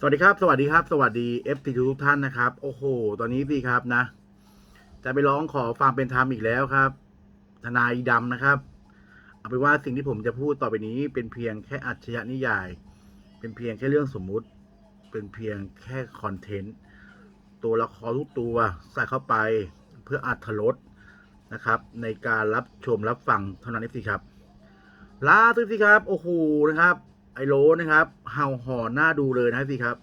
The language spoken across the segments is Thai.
สวัสดีครับ สวัสดีครับ สวัสดี f อทุกท่านนะครับ โอ้โห ตอนนี้สิครับนะ จะไปร้องขอความเป็นธรรมอีกแล้วครับ ทนายดำนะครับ เอาเป็นว่าสิ่งที่ผมจะพูดต่อไปนี้เป็นเพียงแค่อัจฉริยะนิยาย เป็นเพียงแค่เรื่องสมมุติ เป็นเพียงแค่คอนเทนต์ ตัวละครทุกตัวใส่เข้าไปเพื่ออัดรสนะครับ ในการรับชมรับฟังเท่านั้นเองสิครับลาสุดสิครับ โอ้โหนะครับ ไอโรนะครับเห่าหอนหน้าดูเลยนะสิครับ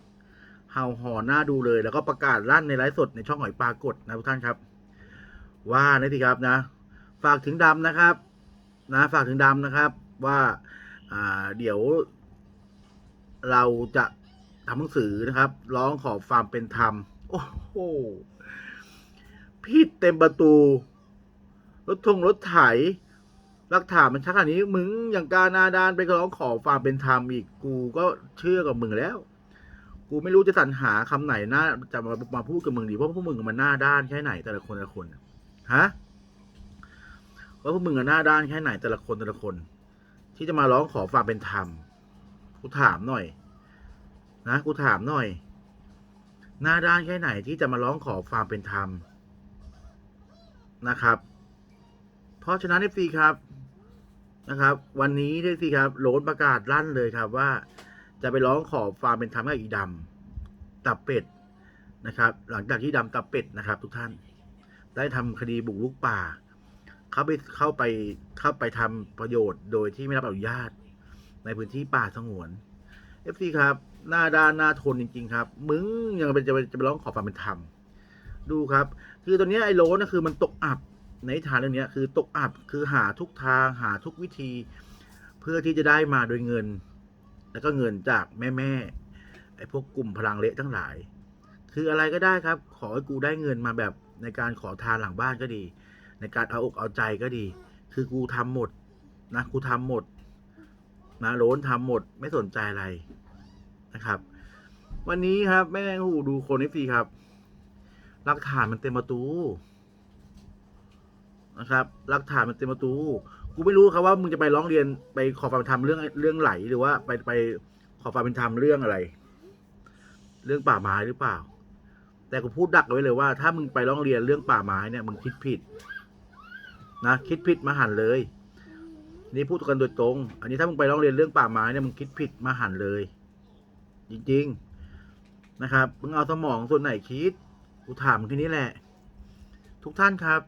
เห่าหอนหน้าดูเลย แล้วก็ประกาศลั่นในไลฟ์สดในช่องหอยปลากดนะทุกท่านครับ ว่านะสิครับนะ ฝากถึงดำนะครับ นะฝากถึงดำนะครับ ว่าอ่าเดี๋ยว เราจะทำหนังสือนะครับ ร้องขอความเป็นธรรม โอ้โหพี่เต็มประตูรถทงรถไถ หลักฐานมันชัดขนาดนี้ มึงอย่างการหนาดานไปร้องขอความเป็นธรรมอีกกูก็เชื่อกับมึงแล้ว กูไม่รู้จะสรรหาคำไหนน่าจะมามาพูดกับมึงดีเพราะพวกมึงมันหน้าด้านแค่ไหนแต่ละคนแต่ละคนฮะว่าพวกมึงอะหน้าด้านแค่ไหนแต่ละคนแต่ละคน ที่จะมาร้องขอความเป็นธรรมกูถามหน่อย นะกูถามหน่อย หน้าด้านแค่ไหนที่จะมาร้องขอความเป็นธรรมนะครับ เพราะฉะนั้นเอฟซีครับ นะครับ วันนี้ด้วยสิครับโหลนประกาศลั่นเลยครับว่า จะไปร้องขอความเป็นธรรมกับอีดำตับเป็ดนะครับ หลังจากที่ดำตับเป็ดนะครับ ทุกท่าน ได้ทำคดีบุกรุกป่า เข้าไปเข้าไปเข้าไปทำประโยชน์โดยที่ไม่รับอนุญาต ในพื้นที่ป่าสงวนเอฟซีครับหน้าด้านหน้าทนจริง ๆ ครับ มึงยังเป็นจะไปจะไปร้องขอความเป็นธรรมดูครับ คือตอนนี้ไอ้โลนะคือมันตกอับ ในทานเรื่องนี้คือตกอับคือหาทุกทางหาทุกวิธี เพื่อที่จะได้มาโดยเงิน แล้วก็เงินจากแม่แม่ๆไอ้พวกกลุ่มพลังเละทั้งหลาย คืออะไรก็ได้ครับ ขอให้กูได้เงินมาแบบในการขอทานหลังบ้านก็ดี ในการเอาอกเอาใจก็ดี คือกูทำหมดนะกูทำหมดนะโลนทำหมดไม่สนใจอะไรนะครับ วันนี้ครับแม่งหูดูคนนี้ฟรีครับหลักฐานมันเต็มประตู นะครับหลักฐานมันเต็มประตู กูไม่รู้ครับว่ามึงจะไปร้องเรียนไปขอความเป็นธรรมเรื่องเรื่องไหลหรือว่าไปไปขอความเป็นธรรมเรื่องอะไร เรื่องป่าไม้หรือเปล่า แต่กูพูดดักไว้เลยว่าถ้ามึงไปร้องเรียนเรื่องป่าไม้เนี่ยมึงคิดผิด นะคิดผิดมาหันเลย นี่พูดกันโดยตรง อันนี้ถ้ามึงไปร้องเรียนเรื่องป่าไม้เนี่ยมึงคิดผิดมาหันเลย จริง ๆนะครับมึงเอาสมองส่วนไหนคิดกูถามมึงทีนี้แหละ ทุกท่านครับ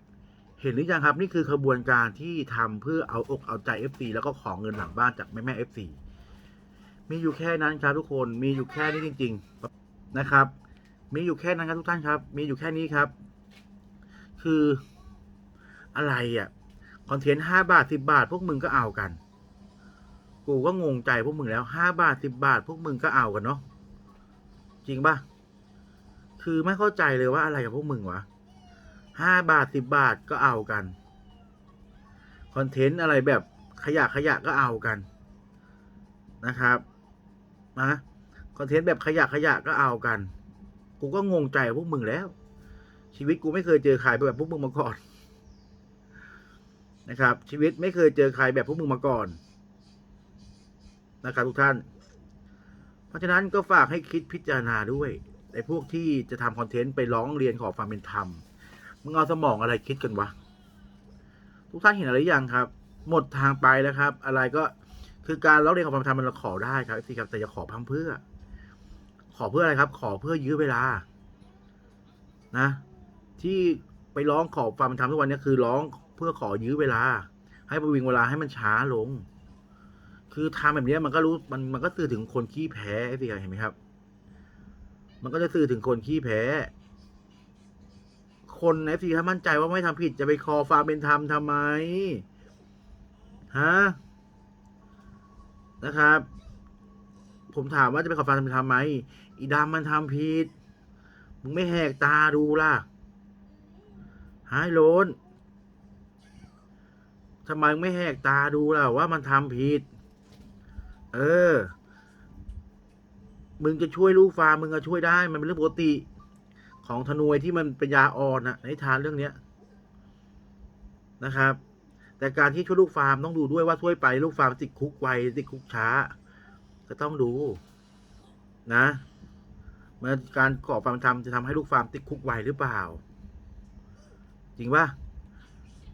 เห็นหรือยังครับนี่คือขบวนการที่ทำเพื่อเอาอกเอาใจ FC แล้วก็ของเงินหลังบ้านจากแม่แม่ FC มีอยู่แค่นั้นครับทุกคนมีอยู่แค่นี้จริง ๆนะครับ มีอยู่แค่นั้นครับทุกท่านครับ มีอยู่แค่นี้ครับ คืออะไรอะ่ะคอนเทนต์ห้าบาทสิบาท พวกมึงก็เอากัน กูก็งงใจพวกมึงแล้วห้าบาทสิบาท พวกมึงก็เอากันเนาะจริงปะคือไม่เข้าใจเลยว่าอะไรกับพวกมึงวะ ห้าบาทสิบบาทก็เอากัน คอนเทนต์อะไรแบบขยะขยะก็เอากันนะครับนะคอนเทนต์แบบขยะขยะก็เอากัน กูก็งงใจพวกมึงแล้ว ชีวิตกูไม่เคยเจอใครแบบพวกมึงมาก่อนนะครับ ชีวิตไม่เคยเจอใครแบบพวกมึงมาก่อนนะครับทุกท่าน เพราะฉะนั้นก็ฝากให้คิดพิจารณาด้วยไอ้พวกที่จะทำคอนเทนต์ไปร้องเรียนขอความเป็นธรรม มึงเอาสมองอะไรคิดกันวะ ทุกท่านเห็นอะไรยังครับ หมดทางไปแล้วครับ อะไรก็คือการร้องเรียนของความธรรมมันเราขอได้ครับสิครับแต่อย่าขอพังเพื่อ ขอเพื่ออะไรครับ ขอเพื่อยื้อเวลา นะ ที่ไปร้องขอความธรรมทุกวันนี้คือร้องเพื่อขอยื้อเวลา ให้ประวิงเวลาให้มันช้าลง คือทำแบบนี้มันก็รู้มันมันก็สื่อถึงคนขี้แพ้สิครับเห็นไหมครับ มันก็จะสื่อถึงคนขี้แพ้ คนเอฟซีถ้ามั่นใจว่าไม่ทำผิดจะไปคอความเป็นธรรมทำไม ฮะ นะครับ ผมถามว่าจะไปขอความเป็นธรรมไหมอีดำมันทำผิด มึงไม่แหกตาดูล่ะ หายโลนทำไมมึงไม่แหกตาดูล่ะ ว่ามันทำผิด เออ มึงจะช่วยลูกฟาร์มมึงก็ช่วยได้ มันเป็นเรื่องปกติ ของธนวยที่มันเป็นยาอ่อนนะในทานเรื่องเนี้ยนะครับ แต่การที่ช่วยลูกฟาร์มต้องดูด้วยว่าช่วยไปลูกฟาร์มติดคุกไวติดคุกช้า ก็ต้องดูนะมันการขอความเป็นธรรมจะทำให้ลูกฟาร์มติดคุกไวหรือเปล่า จริงปะ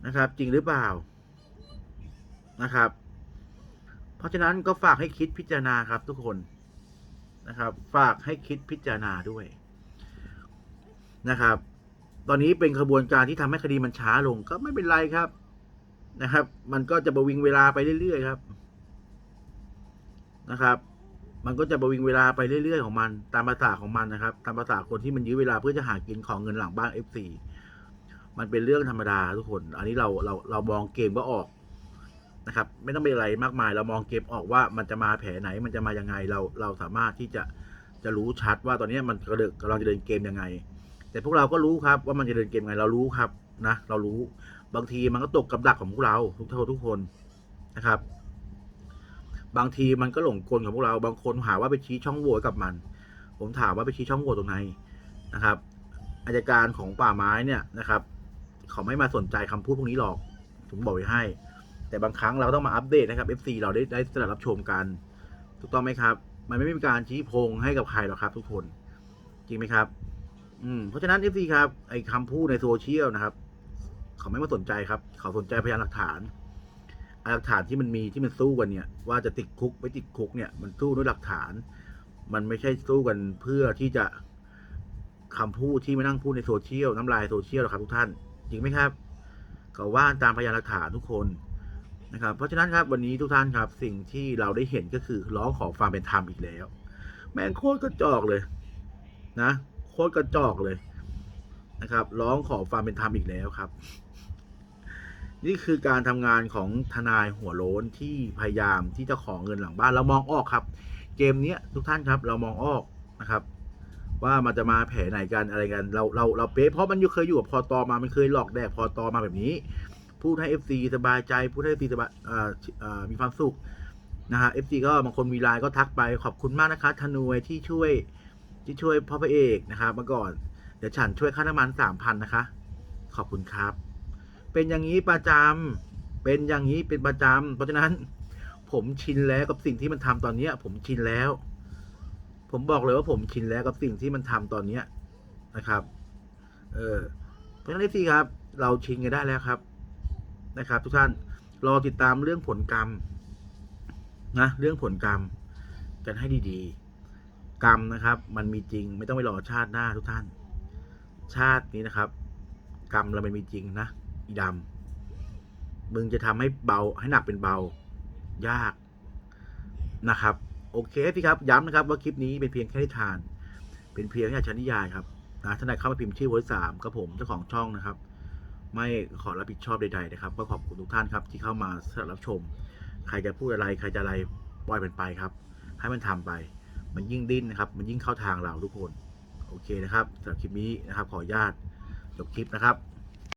นะครับ จริงหรือเปล่านะครับ เพราะฉะนั้นก็ฝากให้คิดพิจารณาครับทุกคนนะครับ ฝากให้คิดพิจารณาด้วย นะครับ ตอนนี้เป็นขบวนการที่ทำให้คดีมันช้าลงก็ไม่เป็นไรครับนะครับ มันก็จะประวิงเวลาไปเรื่อยๆครับนะครับ มันก็จะประวิงเวลาไปเรื่อยๆของมัน ตามภาษาของมันนะครับ ตามภาษาคนที่มันยื้อเวลาเพื่อจะหากินของเงินหลังบ้าน F4 มันเป็นเรื่องธรรมดาทุกคน อันนี้เราเราเรามองเกมก็ออกนะครับ ไม่ต้องเป็นอะไรมากมาย เรามองเกมออกว่ามันจะมาแผลไหน มันจะมายังไงเราเราสามารถที่จะจะรู้ชัดว่าตอนนี้มันกระเดิกกำลังจะเดินเกมยังไง แต่พวกเราก็รู้ครับว่ามันจะเดินเกมไงเรารู้ครับนะเรารู้บางทีมันก็ตกกับดักของพวกเราทุกท่าทุกคนนะครับ บางทีมันก็หลงกลของพวกเราบางคนหาว่าไปชี้ช่องโหว่กับมัน ผมถามว่าไปชี้ช่องโหว่ตรงไหนนะครับอายการของป่าไม้เนี่ยนะครับ เขาไม่มาสนใจคำพูดพวกนี้หรอก ผมบอกไว้ให้ แต่บางครั้งเราต้องมาอัปเดตนะครับ FC เราได้ได้สดับรับชมกัน ถูกต้องไหมครับ มันไม่มีการชี้พงให้กับใครหรอกครับ ทุกคน จริงไหมครับ อืมเพราะฉะนั้น FC ครับไอ้คำพูดในโซเชียลนะครับ เขาไม่มาสนใจครับ เขาสนใจพยานหลักฐานหลักฐานที่มันมีที่มันสู้กันเนี่ย ว่าจะติดคุกไม่ติดคุกเนี่ย มันสู้ด้วยหลักฐาน มันไม่ใช่สู้กันเพื่อที่จะคำพูดที่มานั่งพูดในโซเชียลน้ำลายโซเชียลหรอกครับทุกท่านจริงไหมครับเขาว่าตามพยานหลักฐานทุกคนนะครับ เพราะฉะนั้นครับวันนี้ทุกท่านครับ สิ่งที่เราได้เห็นก็คือร้องขอความเป็นธรรมอีกแล้ว แม่งโคตรกระจอกเลย นะ ตรกระจอกเลยนะครับ ร้องขอความเป็นธรรมอีกแล้วครับ นี่คือการทำงานของทนายหัวโล้นที่พยายามที่จะขอเงินหลังบ้านเรามองออกครับ เกมเนี้ยทุกท่านครับ เรามองออกนะครับ ว่ามันจะมาแผลไหนกันอะไรกัน เราเราเราเป๊ะเพราะมันอยู่เคยอยู่กับพอตอมา มันเคยหลอกแดกพอตอมาแบบนี้ พูดให้ FC สบายใจ พูดให้ FC สบายอ่าอ่ามีความสุขนะฮะ FC ก็บางคนมีไลน์ก็ทักไปขอบคุณมากนะคะธนวยที่ช่วย ที่ช่วยพ่อพระเอกนะครับเมื่อก่อน เดี๋ยวฉันช่วยค่าน้ำมันสามพันนะคะ ขอบคุณครับ เป็นอย่างนี้ประจำเป็นอย่างนี้เป็นประจำเพราะฉะนั้น ผมชินแล้วกับสิ่งที่มันทำตอนเนี้ย ผมชินแล้ว ผมบอกเลยว่าผมชินแล้วกับสิ่งที่มันทำตอนเนี้ยนะครับ เออเพราะฉะนั้นพี่ครับ เราชินกันได้แล้วครับ นะครับ ทุกท่านรอติดตามเรื่องผลกรรมนะเรื่องผลกรรมกันให้ดีๆ กรรมนะครับ มันมีจริง ไม่ต้องไปรอชาติหน้าทุกท่าน ชาตินี้นะครับ กรรมเรามันมีจริงนะอีดำมึงจะทำให้เบาให้หนักเป็นเบา ยากนะครับ โอเคพี่ครับย้ำนะครับ ว่าคลิปนี้เป็นเพียงแค่นิทาน เป็นเพียงแค่ชั้นนิยายครับนะท่านใดเข้ามาพิมพ์ชื่อวอสามกับผมเจ้าของช่องนะครับ ไม่ขอรับผิดชอบใดๆนะครับ ก็ขอบคุณทุกท่านครับที่เข้ามารับชม ใครจะพูดอะไร ใครจะอะไรปล่อยมันไปครับ ให้มันทำไป มันยิ่งดิ้นนะครับ มันยิ่งเข้าทางเราทุกคน โอเคนะครับสำหรับคลิปนี้นะครับ ขออนุญาตจบคลิปนะครับ